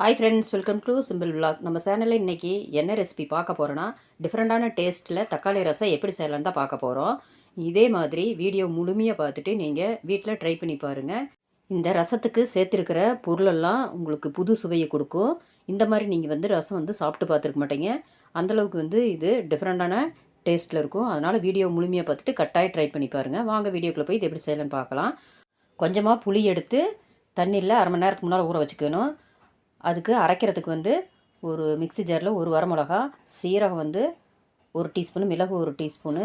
Hi friends welcome to simple vlog நம்ம சேனலில் இன்றைக்கி என்ன ரெசிபி பார்க்க போகிறோன்னா டிஃப்ரெண்ட்டான டேஸ்ட்டில் தக்காளி ரசம் எப்படி செய்யலான்னு தான் பார்க்க போகிறோம் இதே மாதிரி வீடியோ முழுமையாக பார்த்துட்டு நீங்கள் வீட்டில் ட்ரை பண்ணி பாருங்கள் இந்த ரசத்துக்கு சேர்த்துருக்கிற பொருளெல்லாம் உங்களுக்கு புது சுவையை கொடுக்கும். இந்த மாதிரி நீங்கள் வந்து ரசம் வந்து சாப்பிட்டு பார்த்துருக்க மாட்டீங்க. அந்தளவுக்கு வந்து இது டிஃப்ரெண்ட்டான டேஸ்ட்டில் இருக்கும். அதனால் வீடியோ முழுமையாக பார்த்துட்டு கட்டாயம் ட்ரை பண்ணி பாருங்கள் வாங்க வீடியோக்குள்ளே போய் இது எப்படி செய்யலான்னு பார்க்கலாம். கொஞ்சமாக புளி எடுத்து தண்ணியில் அரை மணி நேரத்துக்கு முன்னால் ஊற வச்சுக்கணும். அதுக்கு அரைக்கிறதுக்கு வந்து ஒரு மிக்ஸி ஜாரில் ஒரு வரமிளகா சீரகம் வந்து ஒரு டீஸ்பூனு மிளகு ஒரு டீஸ்பூனு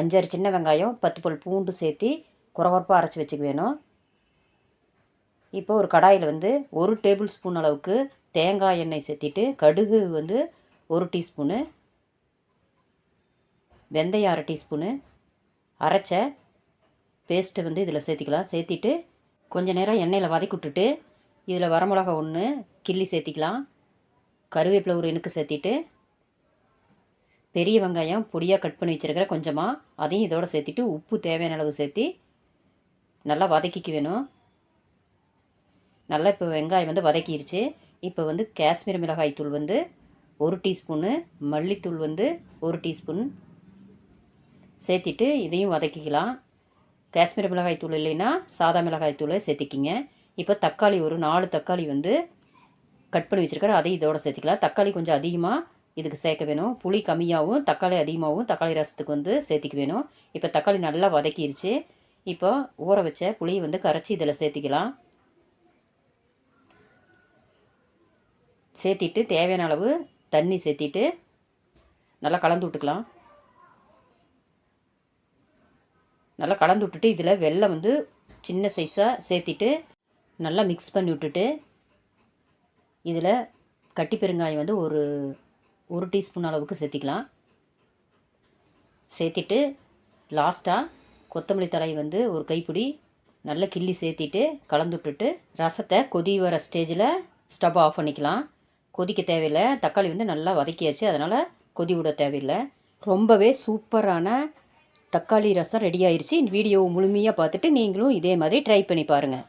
அஞ்சாறு சின்ன வெங்காயம் பத்து பல் பூண்டு சேர்த்து குறவரப்பாக அரைச்சி வச்சுக்க வேணும். இப்போ ஒரு கடாயில் வந்து ஒரு டேபிள் ஸ்பூன் அளவுக்கு தேங்காய் எண்ணெய் சேர்த்திட்டு கடுகு வந்து ஒரு டீஸ்பூனு வெந்தயம் அரை டீஸ்பூனு அரைச்ச பேஸ்ட்டு வந்து இதில் சேர்த்திக்கலாம். சேர்த்திட்டு கொஞ்சம் நேரம் எண்ணெயில் வதக்கி விட்டுட்டு இதில் வரமிளகா ஒன்று கிள்ளி சேர்த்திக்கலாம். கருவேப்பிலை ஒரு இனுக்கு சேர்த்திட்டு பெரிய வெங்காயம் பொடியாக கட் பண்ணி வச்சுருக்கிற கொஞ்சமாக அதையும் இதோட சேர்த்திட்டு உப்பு தேவையான அளவு சேர்த்தி நல்லா வதக்கிக்க வேணும். நல்லா இப்போ வெங்காயம் வந்து வதக்கிடுச்சு இப்போ வந்து காஷ்மீர் மிளகாய் தூள் வந்து ஒரு டீஸ்பூனு மல்லித்தூள் வந்து ஒரு டீஸ்பூன் சேர்த்திட்டு இதையும் வதக்கிக்கலாம். காஷ்மீர் மிளகாய் தூள் இல்லைன்னா சாதா மிளகாய் தூளை சேர்த்திக்கிங்க. இப்போ தக்காளி ஒரு நாலு தக்காளி வந்து கட் பண்ணி வச்சுருக்காரு அதையும் இதோட சேர்த்துக்கலாம். தக்காளி கொஞ்சம் அதிகமாக இதுக்கு சேர்க்க வேணும். புளி கம்மியாகவும் தக்காளி அதிகமாகவும் தக்காளி ரசத்துக்கு வந்து சேர்த்திக்க வேணும். இப்போ தக்காளி நல்லா வதக்கிருச்சு. இப்போ ஊற வச்ச புளியை வந்து கரைச்சி இதில் சேர்த்திக்கலாம். சேர்த்திட்டு தேவையான அளவு தண்ணி சேர்த்திட்டு நல்லா கலந்து விட்டுக்கலாம். நல்லா கலந்து விட்டுட்டு இதில் வெள்ளம் வந்து சின்ன சைஸாக சேர்த்திட்டு நல்லா மிக்ஸ் பண்ணி விட்டுட்டு இதில் கட்டி பெருங்காயம் வந்து ஒரு ஒரு டீஸ்பூன் அளவுக்கு சேர்த்திக்கலாம். சேர்த்திட்டு லாஸ்ட்டாக கொத்தமல்லி தழை வந்து ஒரு கைப்பிடி நல்லா கிள்ளி சேர்த்திட்டு கலந்து விட்டுட்டு ரசத்தை கொதி வர ஸ்டேஜில் ஸ்டவ் ஆஃப் பண்ணிக்கலாம். கொதிக்க தேவையில்லை. தக்காளி வந்து நல்லா வதக்கியாச்சு. அதனால் கொதி விட தேவையில்லை. ரொம்பவே சூப்பரான தக்காளி ரசம் ரெடி ஆயிடுச்சு வீடியோ முழுமையாக பார்த்துட்டு நீங்களும் இதே மாதிரி ட்ரை பண்ணி பாருங்கள்